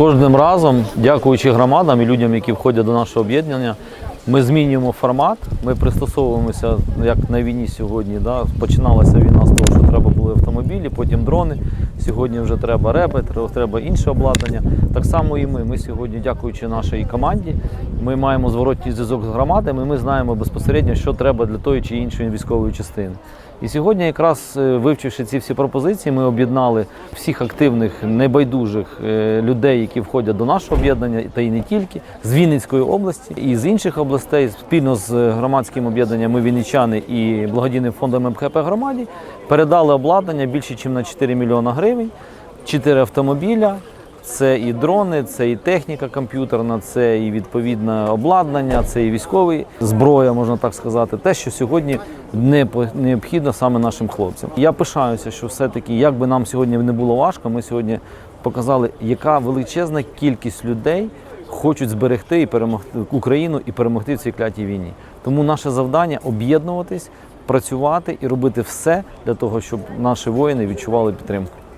кожним разом, дякуючи громадам і людям, які входять до нашого об'єднання, ми змінюємо формат. Ми пристосовуємося, як на війні сьогодні. Да? Починалася війна з того, що треба були автомобілі, потім дрони. Сьогодні вже треба реби, треба інше обладнання. Так само і ми. Ми сьогодні, дякуючи нашій команді, ми маємо зворотній зв'язок з громадами. Ми знаємо безпосередньо, що треба для тої чи іншої військової частини. І сьогодні, якраз е, вивчивши ці всі пропозиції, ми об'єднали всіх активних, небайдужих е, людей, які входять до нашого об'єднання, та й не тільки з Вінницької області і з інших областей. Спільно з громадським об'єднанням ми Вінничани і благодійним фондом МХП громаді передали обладнання більше, ніж на 4 мільйона гривень, 4 автомобіля. Це і дрони, це і техніка комп'ютерна, це і відповідне обладнання, це і військовий зброя, можна так сказати. Те, що сьогодні не необхідно саме нашим хлопцям. Я пишаюся, що все-таки, як би нам сьогодні не було важко, ми сьогодні показали, яка величезна кількість людей хочуть зберегти і перемогти Україну і перемогти в цій клятій війні. Тому наше завдання об'єднуватись, працювати і робити все для того, щоб наші воїни відчували підтримку.